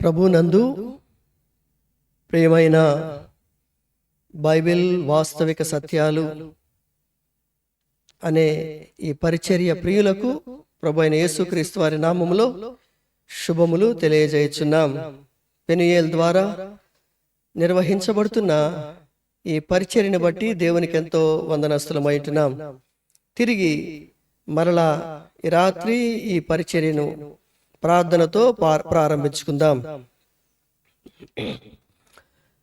ప్రభునందు ప్రియమైన బైబిల్ వాస్తవిక సత్యాలు అనే ఈ పరిచర్య ప్రియులకు ప్రభు అయిన యేసుక్రీస్తు వారి నామములో శుభములు తెలియజేయుచున్నాం. పెనుయేల్ ద్వారా నిర్వహించబడుతున్న ఈ పరిచర్యను బట్టి దేవునికి ఎంతో వందనస్తులమైంటున్నాం తిరిగి మరలా ఈ రాత్రి ఈ పరిచర్యను ప్రార్థనతో పా- ప్రారంభించుకుందాం.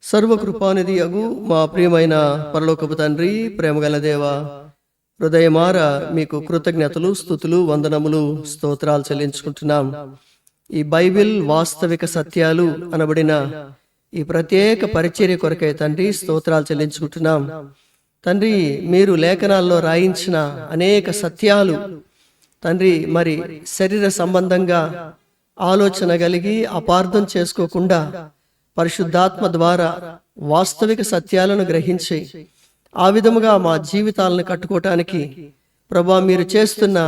సర్వకృపానిధి అగు మా ప్రియమైన పరలోకపు తండ్రి ప్రేమగల దేవ హృదయమార మీకు కృతజ్ఞతలు స్థుతులు వందనములు స్తోత్రాలు చెల్లించుకుంటున్నాం. ఈ బైబిల్ వాస్తవిక సత్యాలు అనబడిన ఈ ప్రత్యేక పరిచర్య కొరకై తండ్రి స్తోత్రాలు చెల్లించుకుంటున్నాం. తండ్రి మీరు లేఖనాల్లో రాయించిన అనేక సత్యాలు తండ్రి మరి శరీర సంబంధంగా ఆలోచన కలిగి అపార్థం చేసుకోకుండా పరిశుద్ధాత్మ ద్వారా వాస్తవిక సత్యాలను గ్రహించి ఆ విధముగా మా జీవితాలను కట్టుకోవటానికి ప్రభా మీరు చేస్తున్న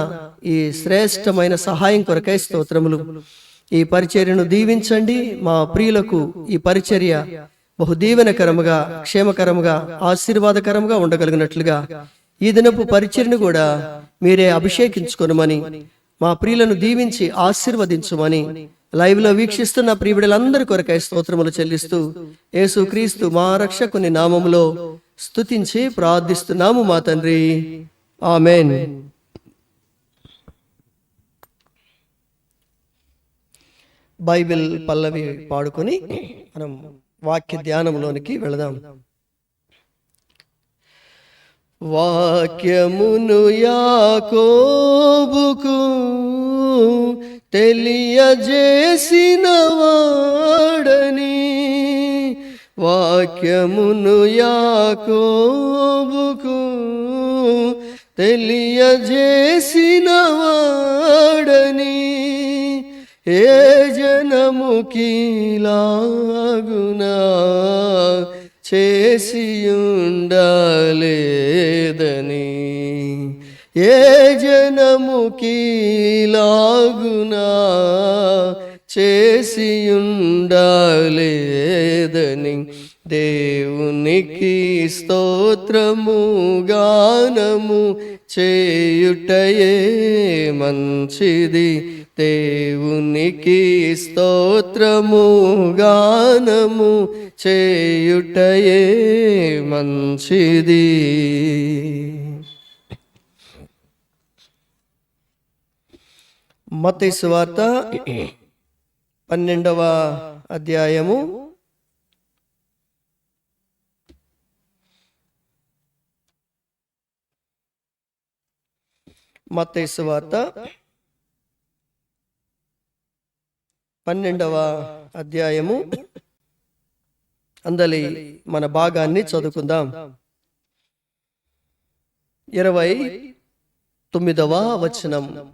ఈ శ్రేష్టమైన సహాయం కొరకై స్తోత్రములు. ఈ పరిచర్యను దీవించండి. మా ప్రియులకు ఈ పరిచర్య బహుదీవనకరముగా క్షేమకరముగా ఆశీర్వాదకరముగా ఉండగలిగినట్లుగా ఈ దినపు పరిచర్ను కూడా మీరే అభిషేకించుకొనమని మా ప్రియులను దీవించి ఆశీర్వదించమని లైవ్లో వీక్షిస్తున్న ప్రియుడులందరి కొరకై స్తోత్రములు చెల్లిస్తూ యేసు క్రీస్తు మా రక్షకుని నామములో స్తుతించి ప్రార్థిస్తున్నాము మా తండ్రి. ఆమెన్. బైబిల్ పల్లవి పాడుకొని మనం వాక్య ధ్యానంలోనికి వెళదాం. వాక్యమును యాకోబుకు తెలియజేసిన వాడని వాక్యమును యాకోబుకు తెలియజేసిన వాడని ఏ జనముకిలాగునా చేసియుండలేదని. ఏ జనముకిలాగునా చేసియుండలేదని. దేవునికి స్తోత్రము గానము చేయుటయే మంచిది. దేవునికి స్తోత్రము గానము చేయుటయే మంచిది. మత్తయి వార్త పన్నెండవ అధ్యాయము. మత్తయి వార్త పన్నెండవ అధ్యాయము. అందలి మన భాగాన్ని చదువుకుందాం. ఇరవై తొమ్మిదవ వచనం.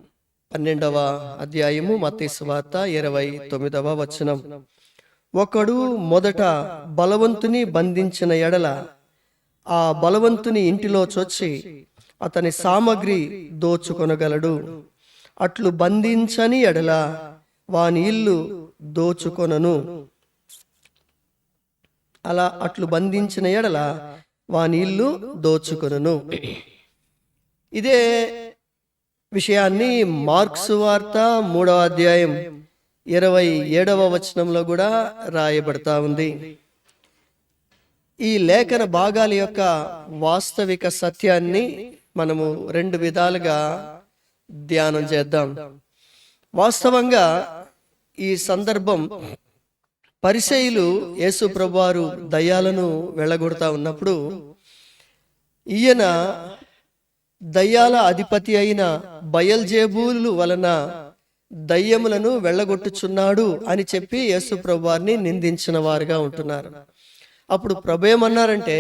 పన్నెండవ అధ్యాయము మత్తయి వార్త ఇరవై తొమ్మిదవ వచనం. ఒకడు మొదట బలవంతుని బంధించిన ఎడల ఆ బలవంతుని ఇంటిలో చొచ్చి అతని సామగ్రి దోచుకొనగలడు. అట్లు బంధించని ఎడల వాని ఇల్లు దోచుకొనను. అలా అట్లు బంధించిన ఎడల వాని ఇల్లు దోచుకొనను. ఇదే విషయాన్ని మార్క్స్ వార్త మూడవ అధ్యాయం ఇరవై ఏడవ వచనంలో కూడా రాయబడతా ఉంది. ఈ లేఖన భాగాల యొక్క వాస్తవిక సత్యాన్ని మనము రెండు విధాలుగా ధ్యానం చేద్దాం. వాస్తవంగా ఈ సందర్భం పరిసయులు యేసు ప్రభువారు దయ్యాలను వెళ్ళగొడతా ఉన్నప్పుడు ఈయన దయ్యాల అధిపతి అయిన బయల్జేబూలు వలన దయ్యములను వెళ్ళగొట్టుచున్నాడు అని చెప్పి యేసు ప్రభువారిని నిందించిన వారుగా ఉంటున్నారు. అప్పుడు ప్రభు ఏమన్నారంటే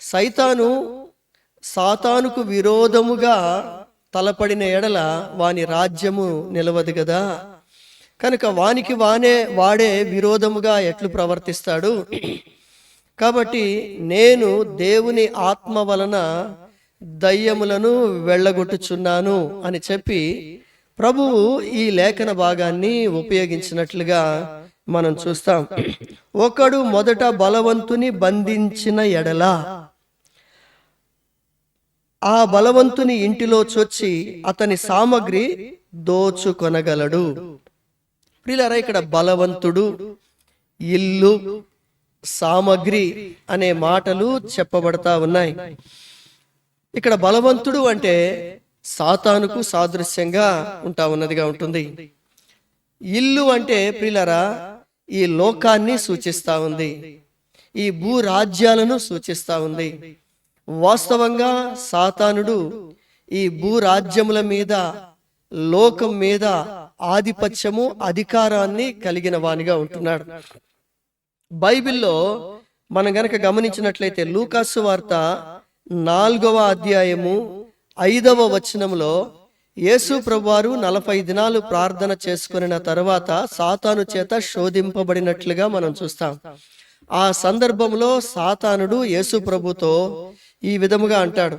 సైతాను సాతానుకు విరోధముగా తలపడిన ఎడల వాని రాజ్యము నిలవదు కదా కనుక వానికి వానే వాడే విరోధముగా ఎట్లు ప్రవర్తిస్తాడు? కాబట్టి నేను దేవుని ఆత్మ వలన దయ్యములను వెళ్ళగొట్టుచున్నాను అని చెప్పి ప్రభువు ఈ లేఖన భాగాన్ని ఉపయోగించినట్లుగా మనం చూస్తాం. ఒకడు మొదట బలవంతుని బంధించిన ఎడల ఆ బలవంతుని ఇంటిలో చొచ్చి అతని సామగ్రి దోచుకొనగలడు. ప్రియులారా ఇక్కడ బలవంతుడు ఇల్లు సామగ్రి అనే మాటలు చెప్పబడతా ఉన్నాయి. ఇక్కడ బలవంతుడు అంటే సాతానుకు సాదృశ్యంగా ఉంటా ఉన్నదిగా ఉంటుంది. ఇల్లు అంటే ప్రియులరా ఈ లోకాన్ని సూచిస్తా ఉంది. ఈ భూరాజ్యాలను సూచిస్తూ సూచిస్తా ఉంది. వాస్తవంగా సాతానుడు ఈ భూరాజ్యముల మీద లోకం మీద ఆధిపత్యము అధికారాన్ని కలిగిన వానిగా ఉంటున్నాడు. బైబిల్లో మనం గనక గమనించినట్లయితే లూకాసు వార్త నాలుగవ అధ్యాయము ఐదవ వచనంలో యేసు ప్రభువారు నలభై దినాలు ప్రార్థన చేసుకున్న తర్వాత సాతాను చేత శోధింపబడినట్లుగా మనం చూస్తాం. ఆ సందర్భంలో సాతానుడు యేసు ప్రభుతో ఈ విధముగా అంటాడు.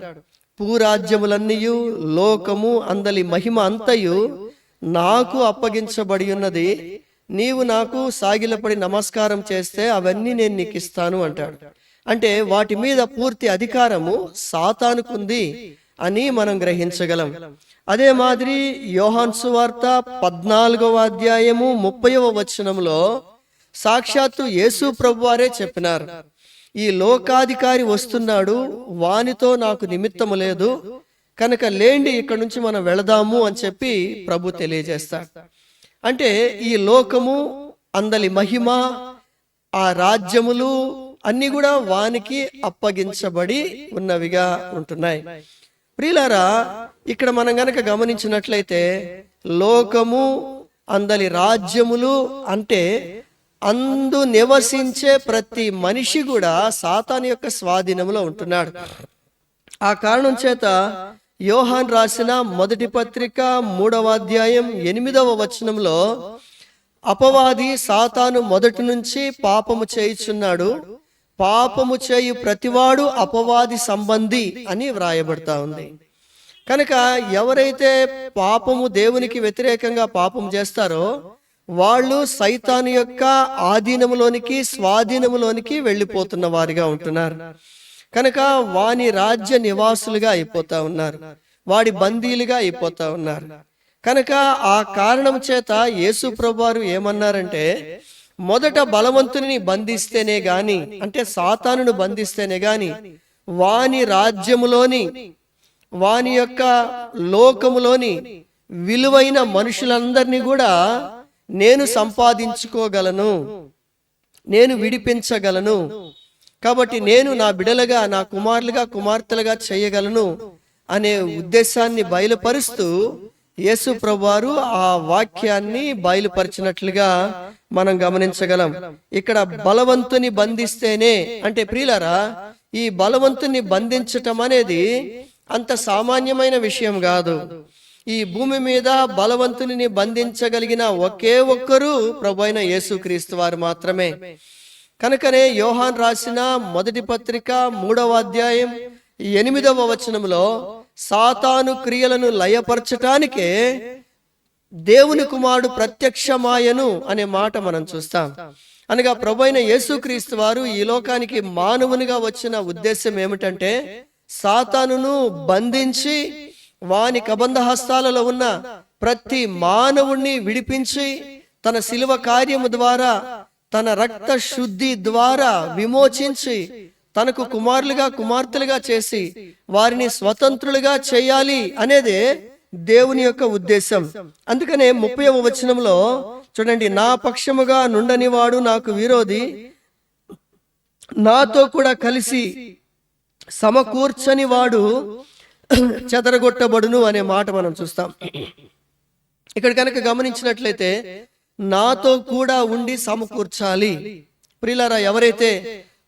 భూరాజ్యములన్నీయు లోకము అందలి మహిమ అంతయు నాకు అప్పగించబడి ఉన్నది నీవు నాకు సాగిలపడి నమస్కారం చేస్తే అవన్నీ నేను నీకు ఇస్తాను అంటాడు. అంటే వాటి మీద పూర్తి అధికారము సాతానుకుంది అని మనం గ్రహించగలం. అదే మాదిరి యోహాన్ సువార్త పద్నాలుగవ అధ్యాయము ముప్పైవ వచనంలో సాక్షాత్తు యేసు ప్రభువారే చెప్పినారు. ఈ లోకాధికారి వస్తున్నాడు వానితో నాకు నిమిత్తము లేదు కనుక లేండి ఇక్కడ నుంచి మనం వెళదాము అని చెప్పి ప్రభు తెలియజేస్తాడు. అంటే ఈ లోకము అందలి మహిమ ఆ రాజ్యములు అన్ని కూడా వానికి అప్పగించబడి ఉన్నవిగా ఉంటున్నాయి. ప్రియులారా ఇక్కడ మనం గనక గమనించినట్లయితే లోకము అందలి రాజ్యములు అంటే అందు నివసించే ప్రతి మనిషి కూడా సాతాన్ యొక్క స్వాధీనంలో ఉంటున్నాడు. ఆ కారణం చేత యోహాన్ రాసిన మొదటి పత్రిక మూడవ అధ్యాయం ఎనిమిదవ వచనంలో అపవాది సాతాను మొదటి నుంచి పాపము చేయుచున్నాడు. పాపము చేయు ప్రతివాడు అపవాది సంబంధి అని వ్రాయబడతా ఉంది. కనుక ఎవరైతే పాపము దేవునికి వ్యతిరేకంగా పాపం చేస్తారో వాళ్ళు సైతాను యొక్క ఆధీనములోనికి స్వాధీనములోనికి వెళ్ళిపోతున్న వారిగా ఉంటున్నారు. కనుక వాని రాజ్య నివాసులుగా అయిపోతా ఉన్నారు. వాడి బందీలుగా అయిపోతా ఉన్నారు. కనుక ఆ కారణం చేత యేసు ప్రభువారు ఏమన్నారంటే మొదట బలవంతుని బంధిస్తేనే గాని అంటే సాతానును బంధిస్తేనే గాని వాని రాజ్యములోని వాని యొక్క లోకములోని విలువైన మనుషులందరినీ కూడా నేను సంపాదించుకోగలను నేను విడిపించగలను కాబట్టి నేను నా బిడలుగా నా కుమారులుగా కుమార్తెలుగా చేయగలను అనే ఉద్దేశాన్ని బయలుపరుస్తూ యేసు ప్రభువారు ఆ వాక్యాన్ని బయలుపరిచినట్లుగా మనం గమనించగలం. ఇక్కడ బలవంతుని బంధిస్తేనే అంటే ప్రియులరా ఈ బలవంతుని బంధించటం అనేది అంత సామాన్యమైన విషయం కాదు. ఈ భూమి మీద బలవంతుని బంధించగలిగిన ఒకే ఒక్కరు ప్రభు అయిన యేసుక్రీస్తు వారు మాత్రమే. కనుకనే యోహాన్ రాసిన మొదటి పత్రిక మూడవ అధ్యాయం ఎనిమిదవ వచనంలో సాతాను క్రియలను లయపరచటానికే దేవుని కుమారుడు ప్రత్యక్షమాయను అనే మాట మనం చూస్తాం. అనగా ప్రభైన యేసుక్రీస్తు వారు ఈ లోకానికి మానవునిగా వచ్చిన ఉద్దేశం ఏమిటంటే సాతానును బంధించి వాని కబంధ హస్తాలలో ఉన్న ప్రతి మానవుణ్ణి విడిపించి తన శిలువ కార్యము ద్వారా తన రక్త శుద్ధి ద్వారా విమోచించి తనకు కుమారులుగా కుమార్తెలుగా చేసి వారిని స్వతంత్రులుగా చేయాలి అనేదే దేవుని యొక్క ఉద్దేశం. అందుకనే ముప్పై వచనంలో చూడండి నా పక్షముగా నుండని వాడు నాకు విరోధి నాతో కూడా కలిసి సమకూర్చని వాడు చెదరగొట్టబడును అనే మాట మనం చూస్తాం. ఇక్కడ కనుక గమనించినట్లయితే నాతో కూడా ఉండి సమకూర్చాలి. ప్రిలరా ఎవరైతే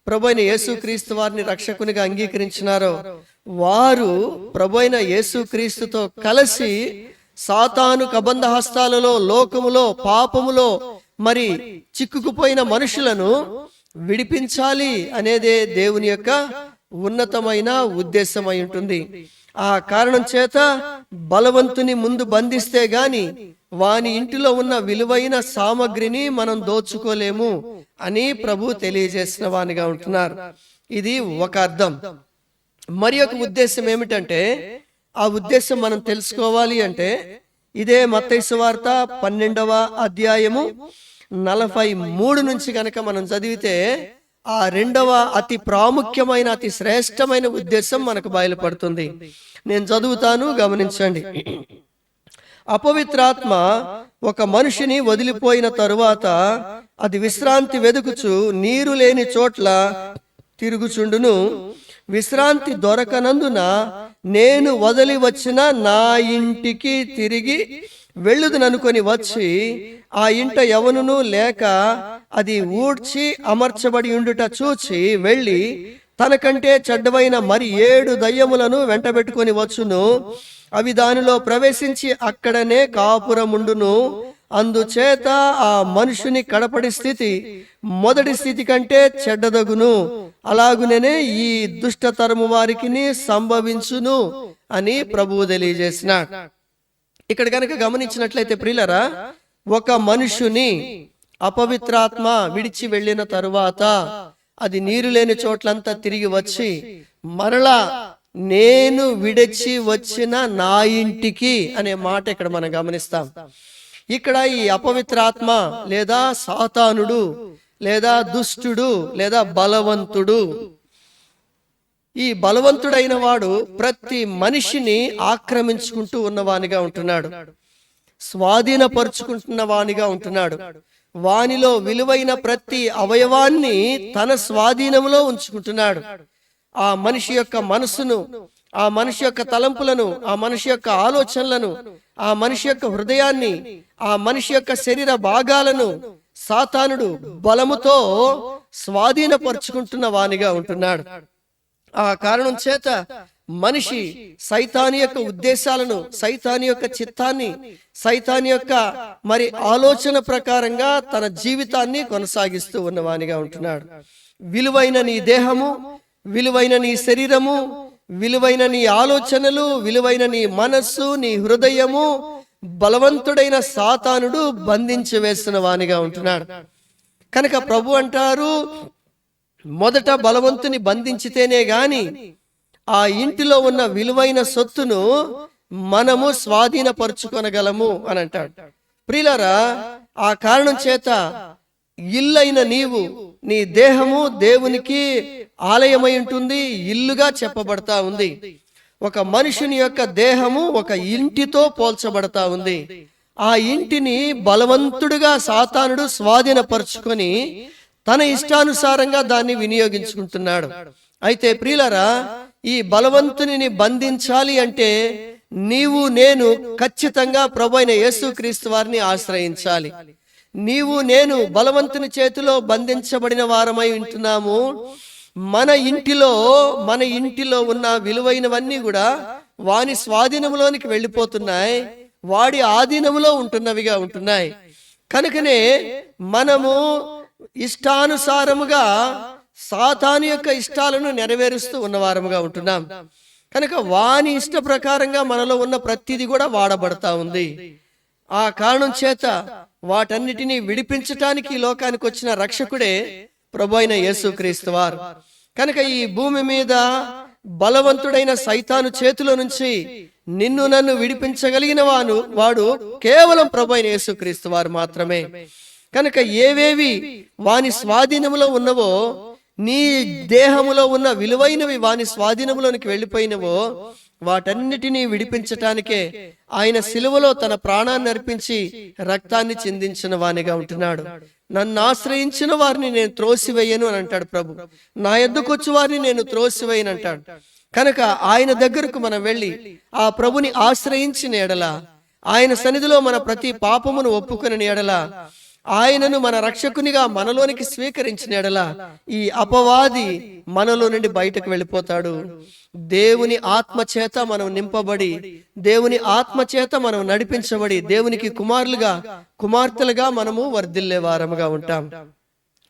ప్రభు అయిన యేసుక్రీస్తు వారిని రక్షకునిగా అంగీకరించినారో వారు ప్రభు అయిన యేసుక్రీస్తుతో కలిసి సాతాను కబంధ హస్తాలలో లోకములో పాపములో మరి చిక్కుకుపోయిన మనుషులను విడిపించాలి అనేదే దేవుని యొక్క ఉన్నతమైన ఉద్దేశమై ఉంటుంది. ఆ కారణం చేత బలవంతుని ముందు బంధిస్తే గాని వాని ఇంటిలో ఉన్న విలువైన సామగ్రిని మనం దోచుకోలేము అని ప్రభు తెలియజేసిన వానిగా ఉంటున్నారు. ఇది ఒక అర్థం. మరి ఒక ఉద్దేశం ఏమిటంటే ఆ ఉద్దేశం మనం తెలుసుకోవాలి అంటే ఇదే మత్తైసు వార్త పన్నెండవ అధ్యాయము నలభై మూడు నుంచి కనుక మనం చదివితే ఆ రెండవ అతి ప్రాముఖ్యమైన అతి శ్రేష్టమైన ఉద్దేశం మనకు బయలుపడుతుంది. నేను చదువుతాను గమనించండి. అపవిత్రాత్మ ఒక మనిషిని వదిలిపోయిన తరువాత అది విశ్రాంతి వెదుకుచు నీరు లేని చోట్ల తిరుగుచుండును. విశ్రాంతి దొరకనందున నేను వదిలి వచ్చిన నా ఇంటికి తిరిగి వెళ్ళుదననుకొని వచ్చి ఆ ఇంట ఎవనును లేక అది ఊడ్చి అమర్చబడి ఉండుట చూచి వెళ్ళి తనకంటే చెడ్డవైన మరి ఏడు దయ్యములను వెంటబెట్టుకొని వచ్చును. అవి దానిలో ప్రవేశించి అక్కడనే కాపురముండును. అందుచేత ఆ మనుషుని కడపడి స్థితి మొదటి స్థితి కంటే చెడ్డదగును. అలాగునే ఈ దుష్టతరము వారికి సంభవించును అని ప్రభువు తెలియజేసినాడు. ఇక్కడ కనుక గమనించినట్లయితే ప్రియులరా ఒక మనుషుని అపవిత్రాత్మ విడిచి వెళ్ళిన తరువాత అది నీరు లేని చోట్లంతా తిరిగి వచ్చి మరలా నేను విడిచి వచ్చిన నా ఇంటికి అనే మాట ఇక్కడ మనం గమనిస్తాం. ఇక్కడ ఈ అపవిత్రాత్మ లేదా సాతానుడు లేదా దుష్టుడు లేదా బలవంతుడు ఈ బలవంతుడైన వాడు ప్రతి మనిషిని ఆక్రమించుకుంటూ ఉన్నవానిగా ఉంటున్నాడు. స్వాధీనపరుచుకుంటున్న వానిగా ఉంటున్నాడు. వానిలో విలువైన ప్రతి అవయవాన్ని తన స్వాధీనంలో ఉంచుకుంటున్నాడు. ఆ మనిషి యొక్క మనసును ఆ మనిషి యొక్క తలంపులను ఆ మనిషి యొక్క ఆలోచనలను ఆ మనిషి యొక్క హృదయాన్ని ఆ మనిషి యొక్క శరీర భాగాలను సాతానుడు బలముతో స్వాధీనపరుచుకుంటున్న వానిగా ఉంటున్నాడు. ఆ కారణం చేత మనిషి సైతాని యొక్క ఉద్దేశాలను సైతాని యొక్క చిత్తాన్ని సైతాని యొక్క మరి ఆలోచన ప్రకారంగా తన జీవితాన్ని కొనసాగిస్తూ ఉన్నవానిగా ఉంటున్నాడు. విలువైన నీ దేహము విలువైన నీ శరీరము విలువైన నీ ఆలోచనలు విలువైన నీ మనస్సు నీ హృదయము బలవంతుడైన సాతానుడు బంధించి వేస్తున్న వానిగా ఉంటున్నాడు. కనుక ప్రభు అంటారు మొదట బలవంతుని బంధించితేనే గాని ఆ ఇంటిలో ఉన్న విలువైన సొత్తును మనము స్వాధీనపరుచుకొనగలము అని అంటాడు. ప్రియులరా ఆ కారణం చేత ఇల్లైన నీవు నీ దేహము దేవునికి ఆలయమై ఉంటుంది ఇల్లుగా చెప్పబడతా ఉంది. ఒక మనుషుని యొక్క దేహము ఒక ఇంటితో పోల్చబడతా ఉంది. ఆ ఇంటిని బలవంతుడుగా సాతానుడు స్వాధీనపరుచుకొని తన ఇష్టానుసారంగా దాన్ని వినియోగించుకుంటున్నాడు. అయితే ప్రియులరా ఈ బలవంతుని బంధించాలి అంటే నీవు నేను ఖచ్చితంగా ప్రభు అయిన యేసుక్రీస్తు వారిని ఆశ్రయించాలి. నీవు నేను బలవంతుని చేతిలో బంధించబడిన వారమై ఉంటున్నాము. మన ఇంటిలో మన ఇంటిలో ఉన్న విలువైనవన్నీ కూడా వాని స్వాధీనంలోనికి వెళ్ళిపోతున్నాయి. వాడి ఆధీనములో ఉంటున్నవిగా ఉంటున్నాయి. కనుకనే మనము ఇష్టానుసారముగా సాతాను యొక్క ఇష్టాలను నెరవేరుస్తూ ఉన్నవారముగా ఉంటున్నాం. కనుక వాని ఇష్ట ప్రకారంగా మనలో ఉన్న ప్రతిదీ కూడా వాడబడతా ఉంది. ఆ కారణం చేత వాటన్నిటినీ విడిపించటానికి లోకానికి వచ్చిన రక్షకుడే ప్రభు అయిన యేసుక్రీస్తు వారు. కనుక ఈ భూమి మీద బలవంతుడైన సైతాను చేతిలో నుంచి నిన్ను నన్ను విడిపించగలిగిన వాను వాడు కేవలం ప్రభు అయిన యేసుక్రీస్తు వారు మాత్రమే. కనుక ఏవేవి వాని స్వాధీనములో ఉన్నవో నీ దేహములో ఉన్న విలువైనవి వాని స్వాధీనములోనికి వెళ్ళిపోయినవో వాటన్నిటినీ విడిపించటానికే ఆయన సిలువలో తన ప్రాణాన్ని అర్పించి రక్తాన్ని చిందించిన వానిగా ఉంటున్నాడు. నన్ను ఆశ్రయించిన వారిని నేను త్రోసివేయను అని అంటాడు ప్రభు. నా ఎద్దుకొచ్చి వారిని నేను త్రోసివేయను అంటాడు. కనుక ఆయన దగ్గరకు మనం వెళ్ళి ఆ ప్రభుని ఆశ్రయించిన ఎడల ఆయన సన్నిధిలో మన ప్రతి పాపమును ఒప్పుకుని ఎడల ఆయనను మన రక్షకునిగా మనలోనికి స్వీకరించిన ఎడల ఈ అపవాది మనలో నుండి బయటకు వెళ్ళిపోతాడు. దేవుని ఆత్మ చేత మనం నింపబడి దేవుని ఆత్మ చేత మనం నడిపించబడి దేవునికి కుమారులుగా కుమార్తెలుగా మనము వర్ధిల్లే వారముగా ఉంటాం.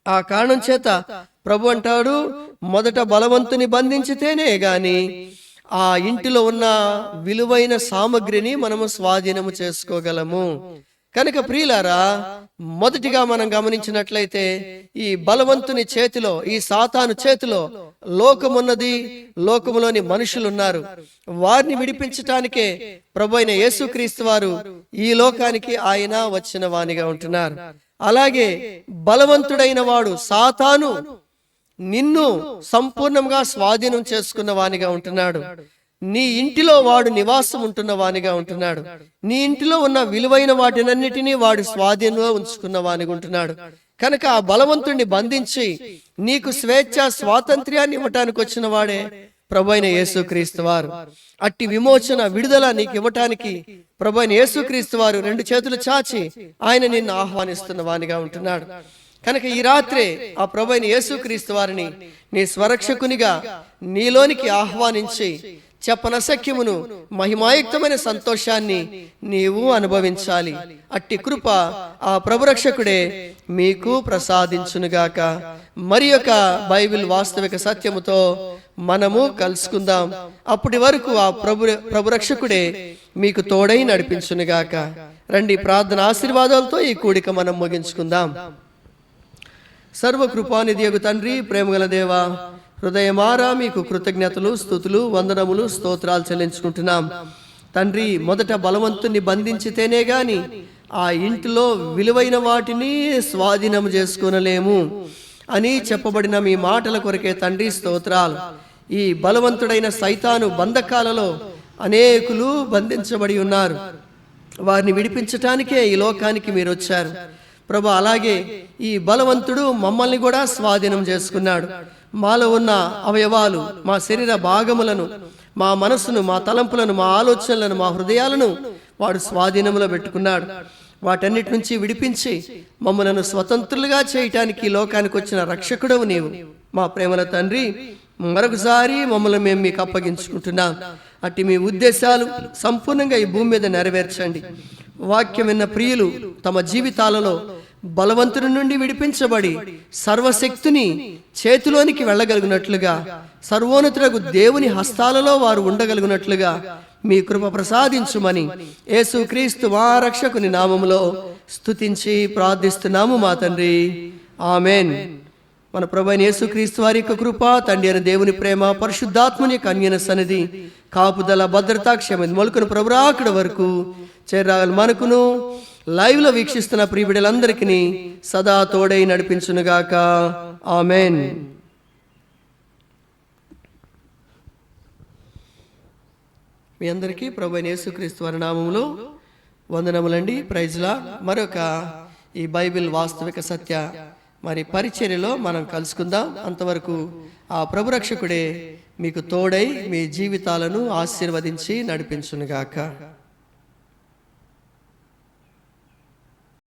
ఆ కారణం చేత ప్రభు అంటాడు మొదట బలవంతుని బంధించితేనే గాని ఆ ఇంటిలో ఉన్న విలువైన సామగ్రిని మనము స్వాధీనము చేసుకోగలము. కనుక ప్రియులారా మొదటిగా మనం గమనించినట్లయితే ఈ బలవంతుని చేతిలో ఈ సాతాను చేతిలో లోకమున్నది లోకములోని మనుషులున్నారు. వారిని విడిపించటానికే ప్రభు అయిన యేసుక్రీస్తు వారు ఈ లోకానికి ఆయన వచ్చిన వానిగా ఉంటున్నారు. అలాగే బలవంతుడైన వాడు సాతాను నిన్ను సంపూర్ణంగా స్వాధీనం చేసుకున్న వానిగా ఉంటున్నాడు. నీ ఇంటిలో వాడు నివాసం ఉంటున్న వానిగా ఉంటున్నాడు. నీ ఇంటిలో ఉన్న విలువైన వాటినన్నిటినీ వాడు స్వాధీనంలో ఉంచుకున్న వానిగా ఉంటున్నాడు. కనుక ఆ బలవంతుణ్ణి బంధించి నీకు స్వేచ్ఛ స్వాతంత్ర్యాన్ని ఇవ్వటానికి వచ్చిన వాడే ప్రభు అయిన యేసుక్రీస్తు వారు. అట్టి విమోచన విడుదల నీకు ఇవ్వటానికి ప్రభు అయిన యేసుక్రీస్తు వారు రెండు చేతులు చాచి ఆయన నిన్ను ఆహ్వానిస్తున్న వానిగా ఉంటున్నాడు. కనుక ఈ రాత్రే ఆ ప్రభు అయిన యేసుక్రీస్తు వారిని నీ స్వరక్షకునిగా నీలోనికి ఆహ్వానించి చెప్పనసఖ్యమును మహిమాయుక్తమైన సంతోషాన్ని నీవు అనుభవించాలి. అట్టి కృప ఆ ప్రభురక్షకుడే మీకు ప్రసాదించునుగాక. మరి యొక్క బైబిల్ వాస్తవిక సత్యముతో మనము కలుసుకుందాం. అప్పటి వరకు ఆ ప్రభు ప్రభురక్షకుడే మీకు తోడై నడిపించునుగాక. రండి ప్రార్థన ఆశీర్వాదాలతో ఈ కూడిక మనం ముగించుకుందాం. సర్వకృపానిధియగు తండ్రి ప్రేమగల దేవా హృదయమారా మీకు కృతజ్ఞతలు స్థుతులు వందనములు స్తోత్రాలు చెల్లించుకుంటున్నాం. తండ్రి మొదట బలవంతుని బంధించితేనే గాని ఆ ఇంటిలో విలువైన వాటిని స్వాధీనం చేసుకునలేము అని చెప్పబడిన మీ మాటల కొరకే తండ్రి స్తోత్రాలు. ఈ బలవంతుడైన సైతాను బంధకాలలో అనేకులు బంధించబడి ఉన్నారు. వారిని విడిపించటానికే ఈ లోకానికి మీరు వచ్చారు. ప్రభు అలాగే ఈ బలవంతుడు మమ్మల్ని కూడా స్వాధీనం చేసుకున్నాడు. మాలో ఉన్న అవయవాలు మా శరీర భాగములను మా మనస్సును మా తలంపులను మా ఆలోచనలను మా హృదయాలను వాడు స్వాధీనంలో పెట్టుకున్నాడు. వాటన్నిటి నుంచి విడిపించి మమ్మలను స్వతంత్రులుగా చేయటానికి లోకానికి వచ్చిన రక్షకుడవు నీవు. మా ప్రేమల తండ్రి మరొకసారి మమ్మల్ని మేము మీకు అప్పగించుకుంటున్నాం. అట్టి మీ ఉద్దేశాలు సంపూర్ణంగా ఈ భూమి మీద నెరవేర్చండి. వాక్యం విన్న ప్రియులు తమ జీవితాలలో బలవంతుని నుండి విడిపించబడి సర్వశక్తిని చేతిలోనికి వెళ్ళగలిగినట్లుగా సర్వోన్నతులకు దేవుని హస్తాలలో వారు ఉండగలిగినట్లుగా మీ కృప ప్రసాదించుమని యేసుక్రీస్తు మా రక్షకుని నామములో స్తుతించి ప్రార్థిస్తున్నాము మా తండ్రి. ఆమెన్. మన ప్రభు యేసుక్రీస్తు వారి యొక్క కృప తండ్రి అయిన దేవుని ప్రేమ పరిశుద్ధాత్మని కన్యన సన్నిధి కాపుదల భద్రతా క్షమ మొలకను ప్రభురాకడ వరకు చేరాగల మనకును లైవ్లో వీక్షిస్తున్న ప్రియబిడలందరికీ సదా తోడై నడిపించునుగాక. ఆమెన్. మీ అందరికీ ప్రభు యేసుక్రీస్తు వారి వందనములండి. ప్రైజ్లా మరొక ఈ బైబిల్ వాస్తవిక సత్య మరి పరిచర్యలో మనం కలుసుకుందాం. అంతవరకు ఆ ప్రభురక్షకుడే మీకు తోడై మీ జీవితాలను ఆశీర్వదించి నడిపించునుగాక.